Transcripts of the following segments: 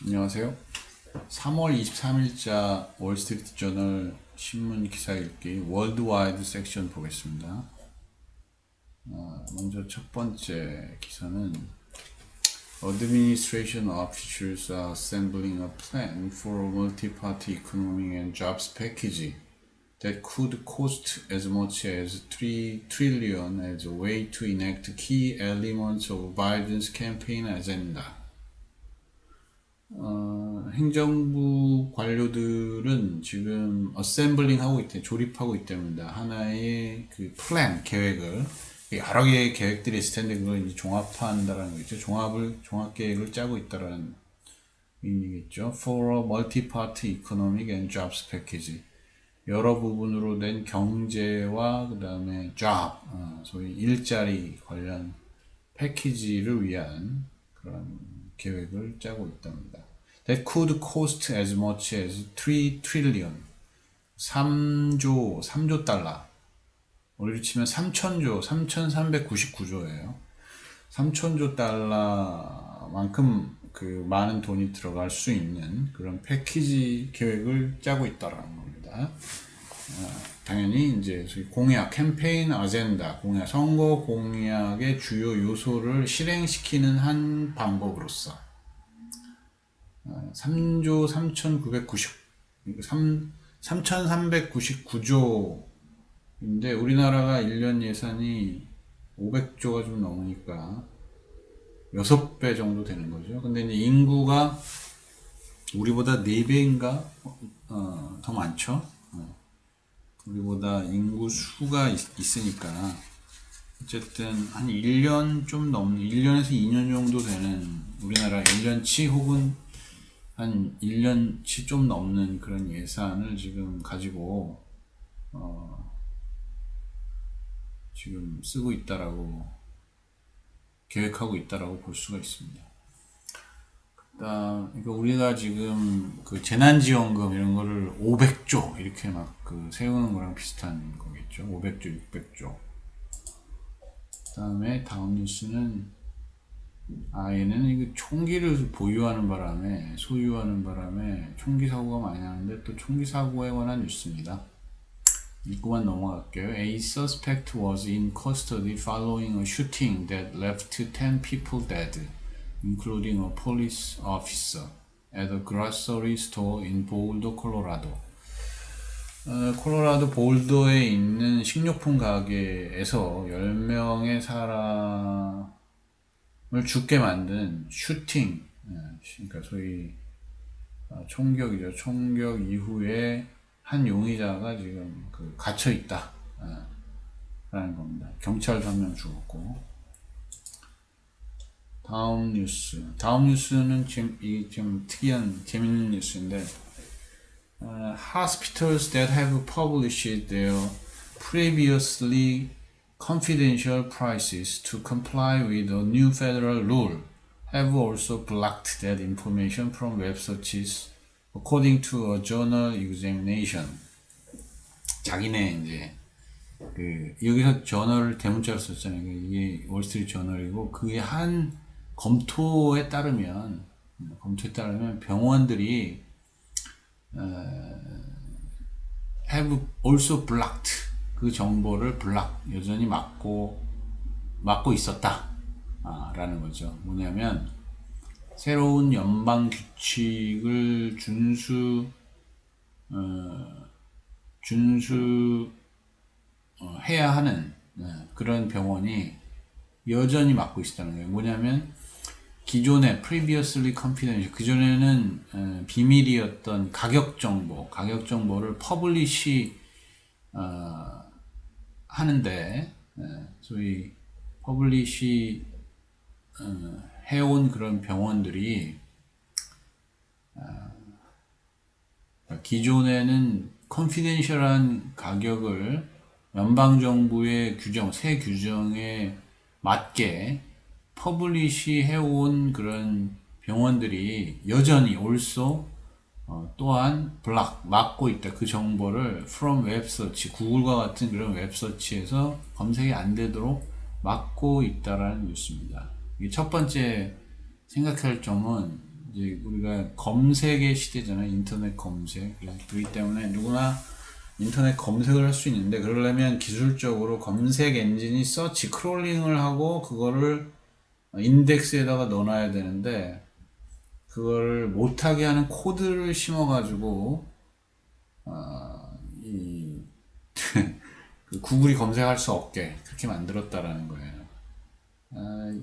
안녕하세요. 3월 23일자 월스트리트 저널 신문 기사 읽기 월드와이드 섹션 보겠습니다. 어, 먼저 첫 번째 기사는 Administration officials are assembling a plan for a multi-party economic and jobs package that could cost as much as 3 trillion as a way to enact key elements of Biden's campaign agenda. 어, 행정부 관료들은 지금 어셈블링 하고 있대, 조립하고 있답니다. 하나의 그 플랜, 계획을. 여러 개의 계획들이 있을 텐데 그걸 이제 종합한다라는 거죠. 종합을, 종합 계획을 짜고 있다라는 의미겠죠. For a multi-party economic and jobs package. 여러 부분으로 된 경제와 그 다음에 job, 어, 소위 일자리 관련 패키지를 위한 그런 계획을 짜고 있답니다. That could cost as much as 3 trillion. 3조, 3조 달러. 우리로 치면 3천조, 3,399조예요. 3천조 달러만큼 그 많은 돈이 들어갈 수 있는 그런 패키지 계획을 짜고 있다라는 겁니다. 어, 당연히 이제 공약, 캠페인 아젠다, 공약, 선거 공약의 주요 요소를 실행시키는 한 방법으로서 어, 3조 3,990, 3, 3,399조인데 우리나라가 1년 예산이 500조가 좀 넘으니까 6배 정도 되는 거죠. 근데 이제 인구가 우리보다 4배인가 어, 더 많죠. 어. 우리보다 인구 수가 있, 으니까 어쨌든 한 1년 좀 넘는 1년에서 2년 정도 되는 우리나라 1년치 혹은 한 1년치 좀 넘는 그런 예산을 지금 가지고 어 지금 쓰고 있다라고 계획하고 있다라고 볼 수가 있습니다. 그다음 그러니까 우리가 지금 그 재난지원금 이런 거를 500조 이렇게 막 그 세우는 거랑 비슷한 거겠죠. 500조, 600조. 그다음에 다음 뉴스는 아 얘는 이거 총기를 보유하는 바람에 소유하는 바람에 총기 사고가 많이 나는데 또 총기 사고에 관한 뉴스입니다. 읽고만 넘어갈게요. A suspect was in custody following a shooting that left 10 people dead, including a police officer, at a grocery store in Boulder, Colorado. 어, 콜로라도 볼더에 있는 식료품 가게에서 10명의 사람을 죽게 만든 슈팅, 예, 그러니까 소위 어, 총격이죠. 총격 이후에 한 용의자가 지금 그 갇혀 있다. 라는 겁니다. 경찰도 한명 죽었고. 다음 뉴스. 다음 뉴스는 지금 이좀 특이한 재밌는 뉴스인데, uh, hospitals that have published their previously confidential prices to comply with a new federal rule have also blocked that information from web searches according to a journal examination. 자기네 이제 그 여기서 저널을 대문자로 썼잖아요. 이게 월스트리트 저널이고 그게 한 검토에 따르면 검토에 따르면 병원들이 어, have also blocked 그 정보를 블락 여전히 막고 막고 있었다 아, 라는 거죠. 뭐냐면 새로운 연방 규칙을 준수 어, 준수 어, 해야 하는 어, 그런 병원이 여전히 막고 있었다는 거예요. 뭐냐면 기존에 previously confidential 그전에는 어, 비밀이었던 가격 정보, 가격 정보를 퍼블리시 어, 하는데 어, 소위 퍼블리시 어, 해온 그런 병원들이 어, 기존에는 컨피덴셜한 가격을 연방 정부의 규정, 새 규정에 맞게 퍼블리시 해온 그런 병원들이 여전히 올소 어, 또한 블락 막고 있다. 그 정보를 from 웹서치, 구글과 같은 그런 웹서치에서 검색이 안 되도록 막고 있다라는 뉴스입니다. 첫 번째 생각할 점은 이제 우리가 검색의 시대잖아요. 인터넷 검색. 그렇기 때문에 누구나 인터넷 검색을 할 수 있는데 그러려면 기술적으로 검색 엔진이 서치 크롤링을 하고 그거를 인덱스에다가 넣어놔야 되는데 그걸 못하게 하는 코드를 심어가지고 아, 이 그 구글이 검색할 수 없게 그렇게 만들었다라는 거예요. 아,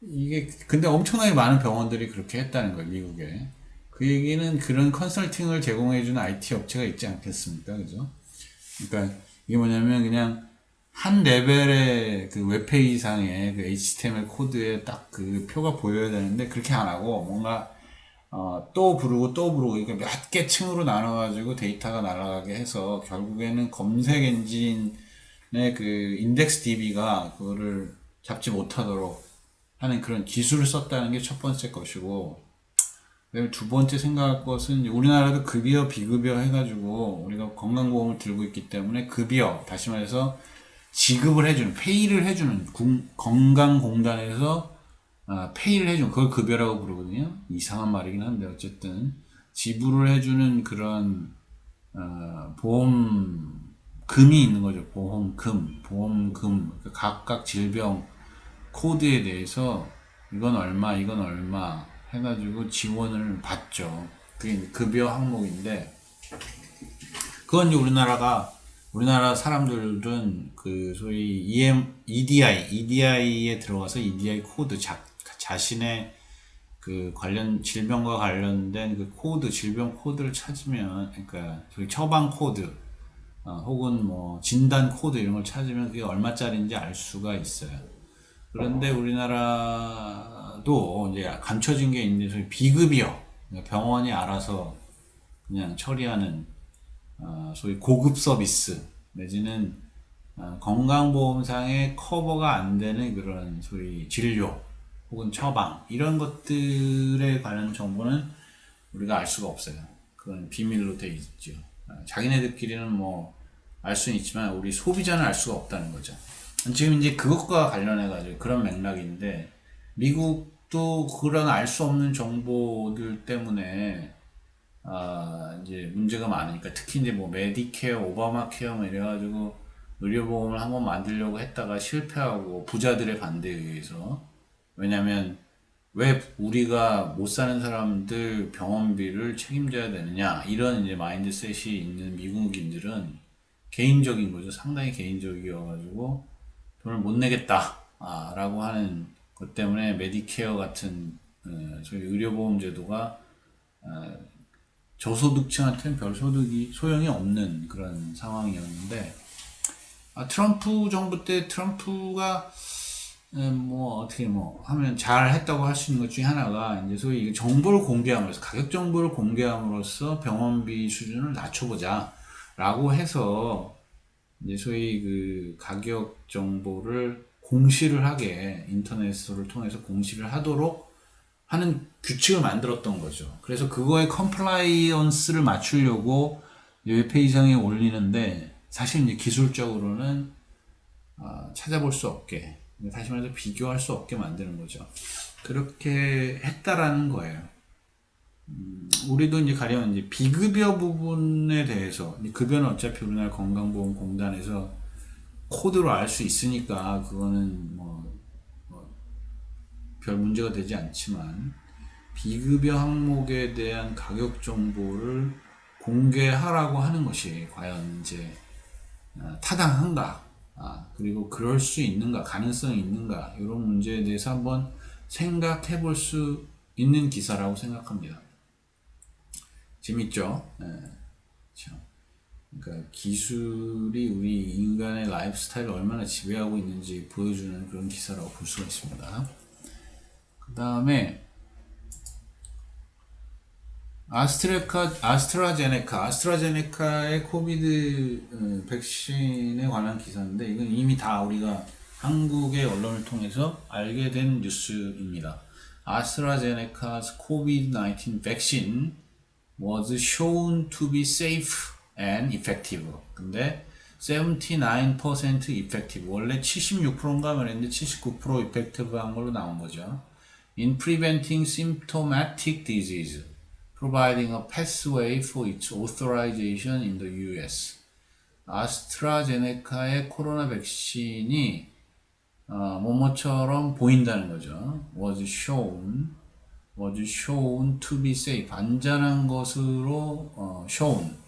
이게 근데 엄청나게 많은 병원들이 그렇게 했다는 거예요, 미국에. 그 얘기는 그런 컨설팅을 제공해주는 IT 업체가 있지 않겠습니까, 그죠? 그러니까 이게 뭐냐면 그냥 한 레벨의 그 웹페이지상의 그 HTML 코드에 딱 그 표가 보여야 되는데 그렇게 안 하고 뭔가 어, 또 부르고 또 부르고 이게 몇 개 층으로 나눠가지고 데이터가 날아가게 해서 결국에는 검색 엔진의 그 인덱스 DB가 그거를 잡지 못하도록 하는 그런 기술을 썼다는 게 첫 번째 것이고 그다음에 두 번째 생각할 것은 우리나라도 급여 비급여 해가지고 우리가 건강보험을 들고 있기 때문에 급여 다시 말해서 지급을 해주는 페이를 해주는 군- 건강공단에서 아, 페이를 해주는 그걸 급여라고 부르거든요. 이상한 말이긴 한데 어쨌든 지불을 해주는 그런 어, 보험금이 있는 거죠. 보험금, 보험금 그 각각 질병 코드에 대해서 이건 얼마, 이건 얼마 해가지고 지원을 받죠. 그게 급여 항목인데 그건 우리나라가 우리나라 사람들은 그 소위 EM, EDI, EDI에 들어가서 EDI 코드 자, 자신의 그 관련 질병과 관련된 그 코드 질병 코드를 찾으면 그러니까 처방 코드 어, 혹은 뭐 진단 코드 이런 걸 찾으면 그게 얼마짜리인지 알 수가 있어요. 그런데 우리나라도 이제 감춰진 게 있는데 비급여 그러니까 병원이 알아서 그냥 처리하는 어, 소위 고급 서비스 내지는 어, 건강보험상의 커버가 안 되는 그런 소위 진료 혹은 처방 이런 것들에 관한 정보는 우리가 알 수가 없어요. 그건 비밀로 돼 있죠. 어, 자기네들끼리는 뭐 알 수는 있지만 우리 소비자는 알 수가 없다는 거죠. 지금 이제 그것과 관련해 가지고 그런 맥락인데 미국도 그런 알 수 없는 정보들 때문에 아, 이제 문제가 많으니까 특히 이제 뭐 메디케어, 오바마 케어 뭐 이래가지고 의료보험을 한번 만들려고 했다가 실패하고 부자들의 반대에 의해서 왜냐면 왜 우리가 못 사는 사람들 병원비를 책임져야 되느냐 이런 이제 마인드셋이 있는 미국인들은 개인적인 거죠. 상당히 개인적이어가지고 돈을 못 내겠다 아, 라고 하는 것 때문에 메디케어 같은 어, 소위 의료보험 제도가 어, 저소득층한테는 별 소득이 소용이 없는 그런 상황이었는데 아, 트럼프 정부 때 트럼프가 음, 뭐 어떻게 뭐 하면 잘 했다고 할 수 있는 것 중에 하나가 이제 소위 정보를 공개함으로써 가격 정보를 공개함으로써 병원비 수준을 낮춰보자라고 해서 이제 소위 그 가격 정보를 공시를 하게 인터넷을 통해서 공시를 하도록 하는 규칙을 만들었던 거죠. 그래서 그거에 컴플라이언스를 맞추려고 웹페이지상에 올리는데 사실 이제 기술적으로는 아, 찾아볼 수 없게 다시 말해서 비교할 수 없게 만드는 거죠. 그렇게 했다라는 거예요. 음, 우리도 이제 가령 이제 비급여 부분에 대해서 이 급여는 어차피 우리나라 건강보험공단에서 코드로 알 수 있으니까 그거는 뭐별 문제가 되지 않지만 비급여 항목에 대한 가격 정보를 공개하라고 하는 것이 과연 이제 어, 타당한가 아, 그리고 그럴 수 있는가 가능성이 있는가 이런 문제에 대해서 한번 생각해 볼 수 있는 기사라고 생각합니다. 재밌죠? 네. 참. 그러니까 기술이 우리 인간의 라이프 스타일을 얼마나 지배하고 있는지 보여주는 그런 기사라고 볼 수가 있습니다. 그 다음에 아스트레카, 아스트라제네카, 아스트라제네카의 코비드 어, 백신에 관한 기사인데 이건 이미 다 우리가 한국의 언론을 통해서 알게 된 뉴스입니다. AstraZeneca's COVID-19 vaccine was shown to be safe and effective. 근데 79% effective. 원래 76%인가 말했는데 79% effective한 걸로 나온 거죠. in preventing symptomatic disease, providing a pathway for its authorization in the US. 아스트라제네카의 코로나 백신이 어, 뭐뭐처럼 보인다는 거죠. was shown, was shown to be safe. 안전한 것으로 어, shown,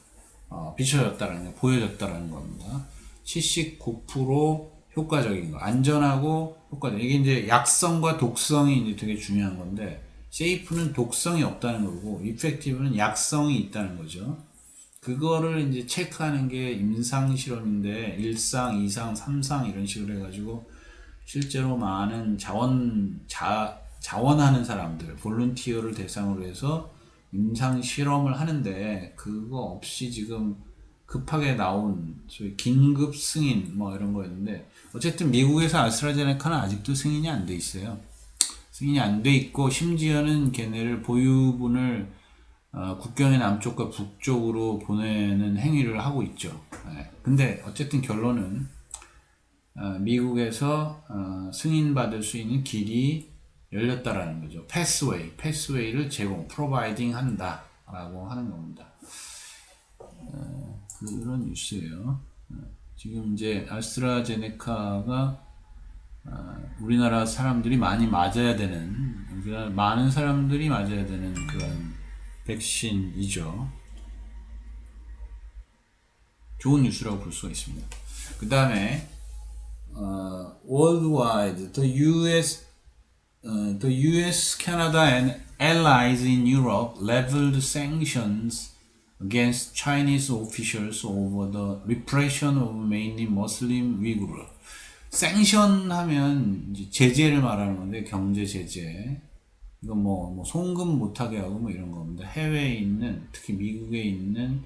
어, 비춰졌다는 거, 보여졌다는 겁니다. 79% 효과적인 거, 안전하고 효과적. 이게 이제 약성과 독성이 이제 되게 중요한 건데, safe는 독성이 없다는 거고, effective는 약성이 있다는 거죠. 그거를 이제 체크하는 게 임상 실험인데 1상, 2상, 3상 이런 식으로 해가지고 실제로 많은 자원 자 자원하는 사람들, 볼런티어를 대상으로 해서 임상 실험을 하는데 그거 없이 지금 급하게 나온 소위 긴급 승인 뭐 이런 거였는데 어쨌든 미국에서 아스트라제네카는 아직도 승인이 안 돼 있어요. 승인이 안 돼 있고 심지어는 걔네를 보유분을 어, 국경의 남쪽과 북쪽으로 보내는 행위를 하고 있죠. 네. 근데 어쨌든 결론은 어, 미국에서 어, 승인받을 수 있는 길이 열렸다라는 거죠. 패스웨이, 패스웨이를 제공, 프로바이딩 한다 라고 하는 겁니다. 어, 그런 뉴스예요. 어, 지금 이제 아스트라제네카가 어, 우리나라 사람들이 많이 맞아야 되는, 우리나라 많은 사람들이 맞아야 되는 그런 백신이죠. 좋은 뉴스라고 볼 수가 있습니다. 그 다음에 어, worldwide, the U.S. Uh, the U.S., Canada, and allies in Europe leveled sanctions against Chinese officials over the repression of mainly Muslim Uyghur. 생션 하면 이제 제재를 말하는 건데 경제 제재. 이거 뭐, 뭐 송금 못하게 하고 뭐 이런 겁니다. 해외에 있는 특히 미국에 있는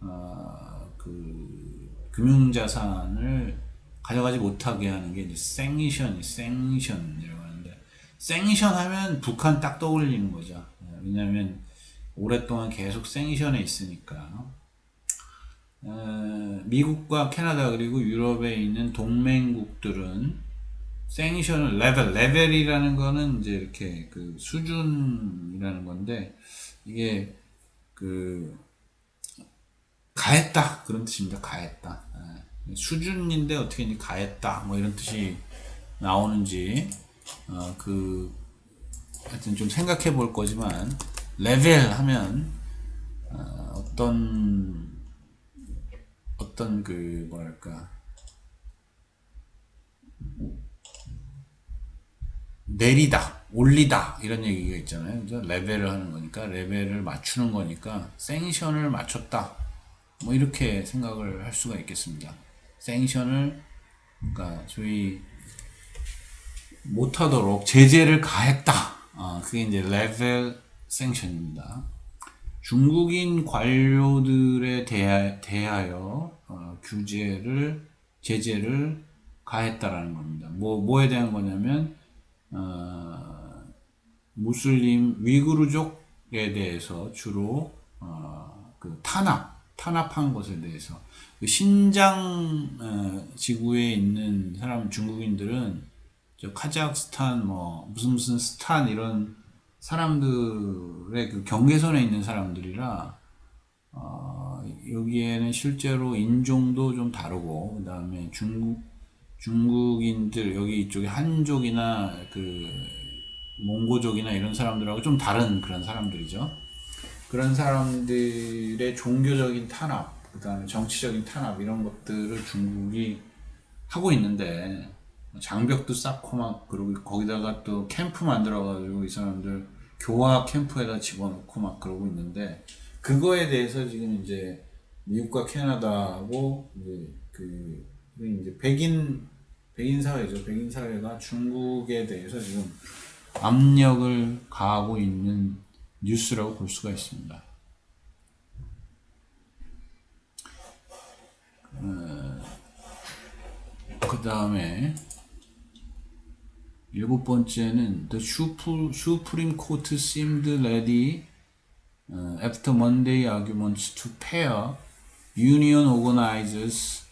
어, 그 금융자산을 가져가지 못하게 하는 게 이제 생션이 생션이라고 하는데 생션 하면 북한 딱 떠올리는 거죠. 왜냐하면 오랫동안 계속 생션에 있으니까. 어, 미국과 캐나다 그리고 유럽에 있는 동맹국들은 생션을 레벨, 레벨이라는 거는 이제 이렇게 그 수준이라는 건데 이게 그 가했다 그런 뜻입니다. 가했다. 예. 수준인데 어떻게 이제 가했다 뭐 이런 뜻이 나오는지 어, 그 하여튼 좀 생각해 볼 거지만 레벨 하면 어, 어떤 어떤 그 뭐랄까 내리다, 올리다 이런 얘기가 있잖아요. 그래서 레벨을 하는 거니까 레벨을 맞추는 거니까 생션을 맞췄다. 뭐 이렇게 생각을 할 수가 있겠습니다. 생션을 그러니까 소위 못하도록 제재를 가했다. 아, 그게 이제 레벨 생션입니다. 중국인 관료들에 대하, 대하여 어, 규제를 제재를 가했다라는 겁니다. 뭐 뭐에 대한 거냐면 어, 무슬림 위구르족에 대해서 주로 어, 그 탄압 탄압한 것에 대해서 그 신장 어, 지구에 있는 사람 중국인들은 저 카자흐스탄 뭐 무슨 무슨 스탄 이런 사람들의 그 경계선에 있는 사람들이라 어, 여기에는 실제로 인종도 좀 다르고 그 다음에 중국 중국인들 여기 이쪽에 한족이나 그 몽고족이나 이런 사람들하고 좀 다른 그런 사람들이죠. 그런 사람들의 종교적인 탄압, 그 다음에 정치적인 탄압 이런 것들을 중국이 하고 있는데 장벽도 쌓고 막 그러고 거기다가 또 캠프 만들어 가지고 이 사람들 교화 캠프에다 집어넣고 막 그러고 있는데 그거에 대해서 지금 이제 미국과 캐나다하고 이제 그 이제 백인 백인 사회죠. 백인 사회가 중국에 대해서 지금 압력을 가하고 있는 뉴스라고 볼 수가 있습니다. 어, 그 다음에 일곱 번째는 The Supreme Court seemed ready uh, after Monday arguments to pair union organizers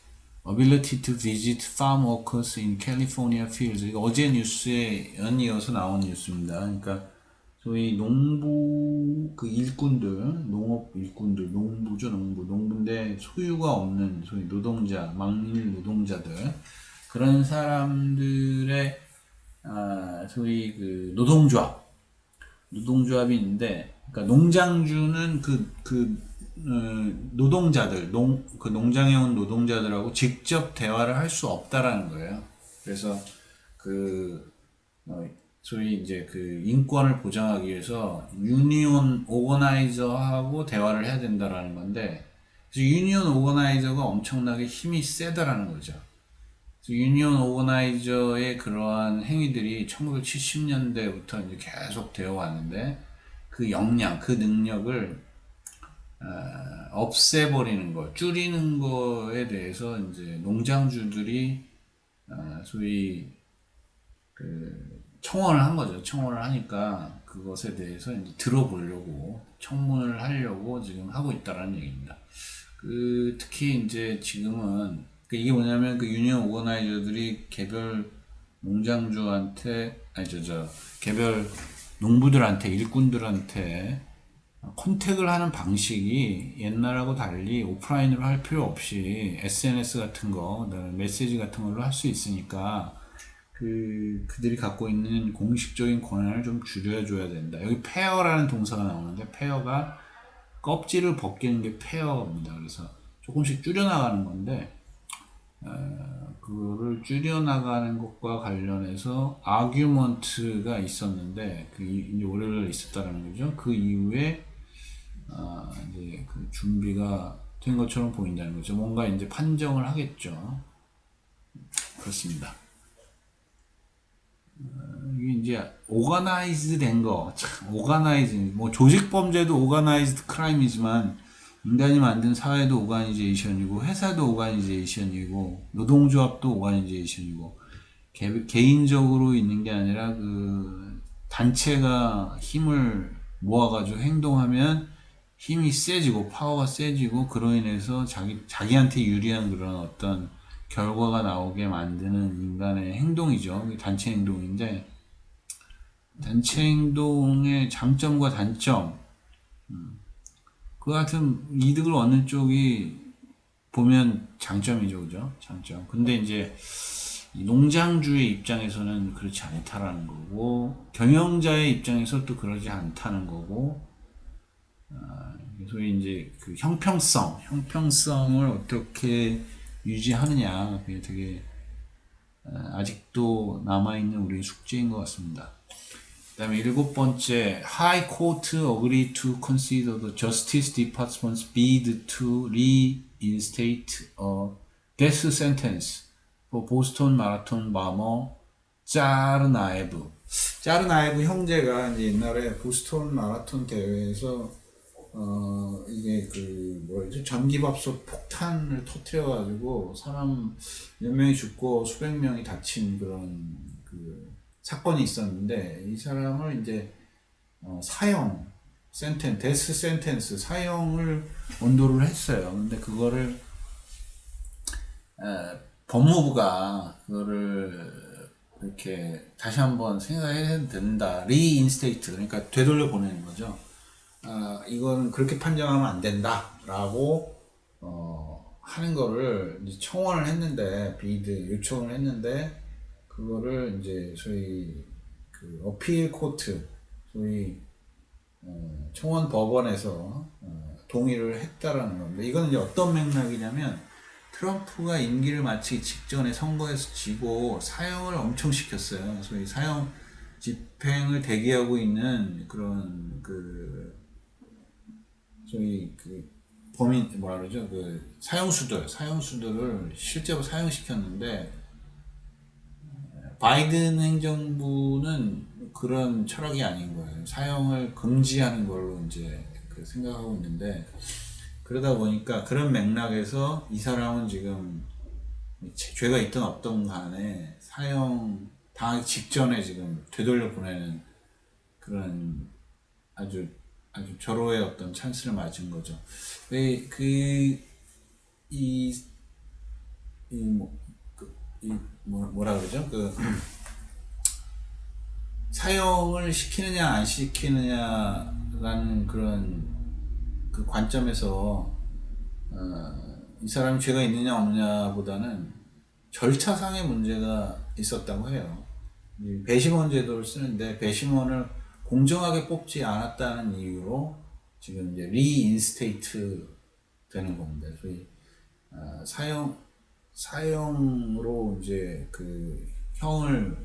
ability to visit farm workers in California fields. 이거 어제 뉴스에 연이어서 나온 뉴스입니다. 그러니까 소위 농부 그 일꾼들, 농업 일꾼들, 농부죠, 농부, 농부인데 소유가 없는 소위 노동자, 망일 노동자들 그런 사람들의 아, 소위 그 노동조합, 노동조합이 있는데, 그러니까 농장주는 그, 그, 어, 노동자들, 농, 그 농장에 온 노동자들하고 직접 대화를 할 수 없다라는 거예요. 그래서 그, 어, 소위 이제 그 인권을 보장하기 위해서 유니온 오거나이저하고 대화를 해야 된다라는 건데, 유니온 오거나이저가 엄청나게 힘이 세다라는 거죠. 유니온 오거나이저의 그러한 행위들이 1970년대부터 이제 계속 되어 왔는데 그 역량, 그 능력을 어, 없애버리는 것, 줄이는 거에 대해서 이제 농장주들이 어, 소위 그 청원을 한 거죠. 청원을 하니까 그것에 대해서 이제 들어보려고 청문을 하려고 지금 하고 있다라는 얘기입니다. 그 특히 이제 지금은 그 이게 뭐냐면 그 유니언 오거나이저들이 개별 농장주한테 아니 저저 개별 농부들한테 일꾼들한테 컨택을 하는 방식이 옛날하고 달리 오프라인으로 할 필요 없이 SNS 같은 거, 메시지 같은 걸로 할 수 있으니까 그 그들이 갖고 있는 공식적인 권한을 좀 줄여줘야 된다. 여기 페어라는 동사가 나오는데 페어가 껍질을 벗기는 게 페어입니다. 그래서 조금씩 줄여나가는 건데 어, 그거를 줄여나가는 것과 관련해서 아규먼트가 있었는데 그 이- 이제 월요일 있었다는 거죠. 그 이후에 아, 이제 그 준비가 된 것처럼 보인다는 거죠. 뭔가 이제 판정을 하겠죠. 그렇습니다. 어, 이게 이제 오가나이즈 된 거, 참 오가나이즈 뭐 조직 범죄도 오가나이즈드 크라임이지만 인간이 만든 사회도 오가니제이션이고 회사도 오가니제이션이고 노동조합도 오가니제이션이고 개, 개인적으로 있는 게 아니라 그 단체가 힘을 모아가지고 행동하면 힘이 세지고 파워가 세지고 그로 인해서 자기 자기한테 유리한 그런 어떤 결과가 나오게 만드는 인간의 행동이죠. 단체 행동인데 단체 행동의 장점과 단점 그 같은 이득을 얻는 쪽이 보면 장점이죠, 그죠? 장점. 근데 이제 이 농장주의 입장에서는 그렇지 않다라는 거고 경영자의 입장에서 또 그러지 않다는 거고 아, 소위 이제 그 형평성, 형평성을 어떻게 유지하느냐 그게 되게 아, 아직도 남아 있는 우리의 숙제인 것 같습니다. 그다음에 일곱 번째, High Court agreed to consider the Justice Department's bid to reinstate a death sentence for 보스턴 마라톤 마머 짜르나에브. 짜르나에브 형제가 이제 옛날에 보스턴 마라톤 대회에서 어 이게 그 뭐라지 전기밥솥 폭탄을 터트려가지고 사람 몇 명이 죽고 수백 명이 다친 그런 그 사건이 있었는데 이 사람을 이제 어, 사형 센텐 데스 센텐스 사형을 언도를 했어요. 근데 그거를 에, 법무부가 그거를 이렇게 다시 한번 생각해야 된다. 리인스테이트 그러니까 되돌려 보내는 거죠. 아, 이건 그렇게 판정하면 안 된다라고 어, 하는 거를 청원을 했는데 비드 요청을 했는데 그거를 이제 소위 그 어필 코트 소위 어, 청원 법원에서 어, 동의를 했다라는 건데 이거는 이제 어떤 맥락이냐면 트럼프가 임기를 마치기 직전에 선거에서 지고 사형을 엄청 시켰어요. 소위 사형 집행을 대기하고 있는 그런 그 소위 그 범인 뭐라 그러죠 그 사형수들 사형수들을 실제로 사형시켰는데 바이든 행정부는 그런 철학이 아닌 거예요. 사형을 금지하는 걸로 이제 그 생각하고 있는데 그러다 보니까 그런 맥락에서 이 사람은 지금 죄- 죄가 있든 없든 간에 사형 당하기 직전에 지금 되돌려 보내는 그런 아주 아주 절호의 어떤 찬스를 맞은 거죠. 그, 그, 이 이, 뭐, 그, 이, 그러죠? 그, 사용을 시키느냐, 안 시키느냐라는 그런 그 관점에서, 어, 이 사람이 죄가 있느냐, 없느냐보다는 절차상의 문제가 있었다고 해요. 이 배심원 제도를 쓰는데 배심원을 공정하게 뽑지 않았다는 이유로 지금 이제 리인스테이트 되는 겁니다. 소위 어, 사형 사형으로 이제 그 형을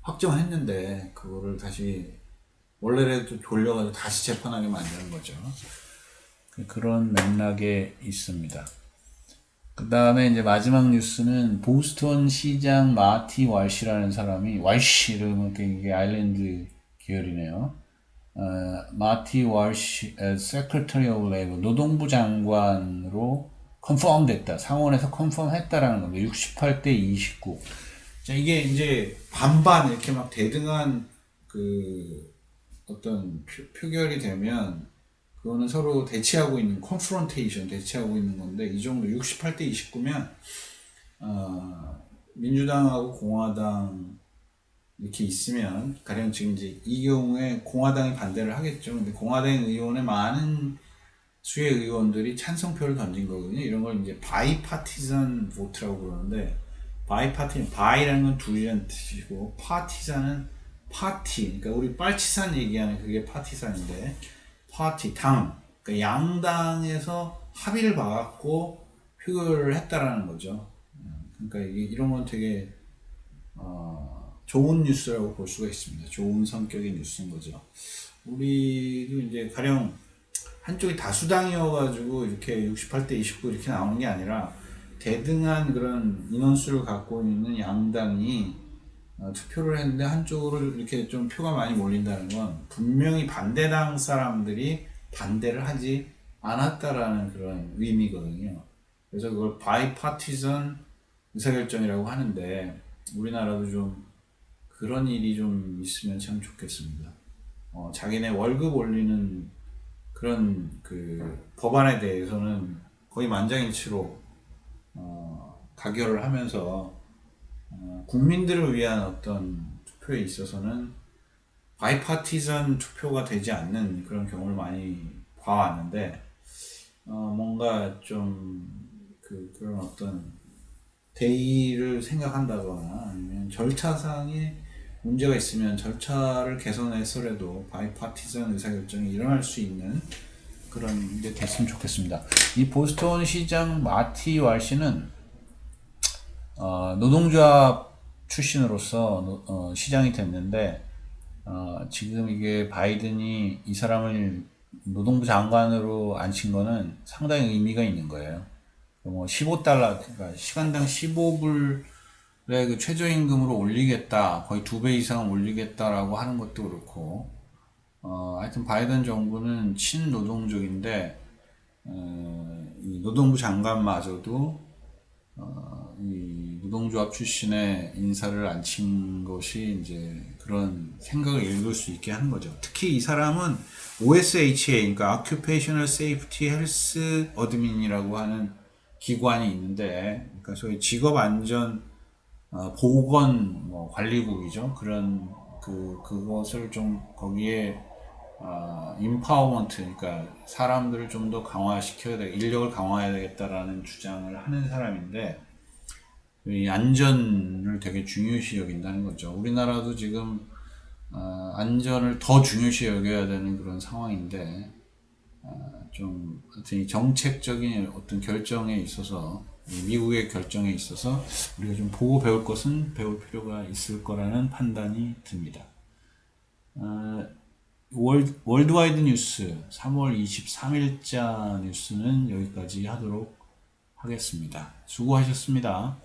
확정했는데 그거를 다시 원래대로 돌려가지고 다시 재판하게 만드는 거죠. 그런 맥락에 있습니다. 그 다음에 이제 마지막 뉴스는 보스턴 시장 마티 왈시라는 사람이 왈시 이러면 이게 아일랜드 계열이네요. 어, 마티 왈시 Secretary of 노동부 장관으로 컨펌 됐다. 상원에서 컨펌 했다라는 겁니다. 68대 29. 자, 이게 이제 반반 이렇게 막 대등한 그 어떤 표, 표결이 되면 그거는 서로 대치하고 있는 컨프론테이션 대치하고 있는 건데 이 정도 68대 29면 어, 민주당하고 공화당 이렇게 있으면 가령 지금 이제 이 경우에 공화당이 반대를 하겠죠. 근데 공화당 의원의 많은 수의 의원들이 찬성표를 던진 거거든요. 이런 걸 이제 바이파티전 보트라고 그러는데 바이파티 바이라는 건 둘이라는 뜻이고 파티산은 파티 그러니까 우리 빨치산 얘기하는 그게 파티산인데 파티 당 그러니까 양당에서 합의를 봐갖고 표결을 했다라는 거죠. 그러니까 이런 건 되게 어, 좋은 뉴스라고 볼 수가 있습니다. 좋은 성격의 뉴스인 거죠. 우리도 이제 가령 한쪽이 다수당이어가지고 이렇게 68대 29 이렇게 나오는 게 아니라 대등한 그런 인원수를 갖고 있는 양당이 어, 투표를 했는데 한쪽으로 이렇게 좀 표가 많이 몰린다는 건 분명히 반대당 사람들이 반대를 하지 않았다라는 그런 의미거든요. 그래서 그걸 바이파티전 의사결정이라고 하는데 우리나라도 좀 그런 일이 좀 있으면 참 좋겠습니다. 어, 자기네 월급 올리는 그런 그 법안에 대해서는 거의 만장일치로 어, 가결을 하면서 어, 국민들을 위한 어떤 투표에 있어서는 바이파티전 투표가 되지 않는 그런 경우를 많이 봐왔는데 어, 뭔가 좀 그, 그런 어떤 대의를 생각한다거나 아니면 절차상의 문제가 있으면 절차를 개선해서라도 바이파티전 의사결정이 일어날 수 있는 그런 게 됐으면 좋겠습니다. 이 보스턴 시장 마티 왈씨는 어, 노동조합 출신으로서 노, 어, 시장이 됐는데 어, 지금 이게 바이든이 이 사람을 노동부 장관으로 앉힌 거는 상당히 의미가 있는 거예요. 뭐 15달러, 그러니까 시간당 15불 의그 최저임금으로 올리겠다, 거의 두 배 이상 올리겠다라고 하는 것도 그렇고, 어, 하여튼 바이든 정부는 친노동적인데, 어, 이 노동부 장관마저도, 어, 이 노동조합 출신의 인사를 앉힌 것이 이제 그런 생각을 읽을 수 있게 하는 거죠. 특히 이 사람은 OSHA, 그러니까 Occupational Safety Health Admin이라고 하는 기관이 있는데, 그러니까 소위 직업 안전 어, 보건 뭐 관리국이죠. 그런 그 그것을 좀 거기에 어, 인파워먼트, 그러니까 사람들을 좀 더 강화시켜야 돼, 인력을 강화해야 되겠다라는 주장을 하는 사람인데, 이 안전을 되게 중요시 여긴다는 거죠. 우리나라도 지금 어, 안전을 더 중요시 여겨야 되는 그런 상황인데, 어, 좀 하여튼 이 정책적인 어떤 결정에 있어서 미국의 결정에 있어서 우리가 좀 보고 배울 것은 배울 필요가 있을 거라는 판단이 듭니다. 어, 월, 월드와이드 뉴스 3월 23일자 뉴스는 여기까지 하도록 하겠습니다. 수고하셨습니다.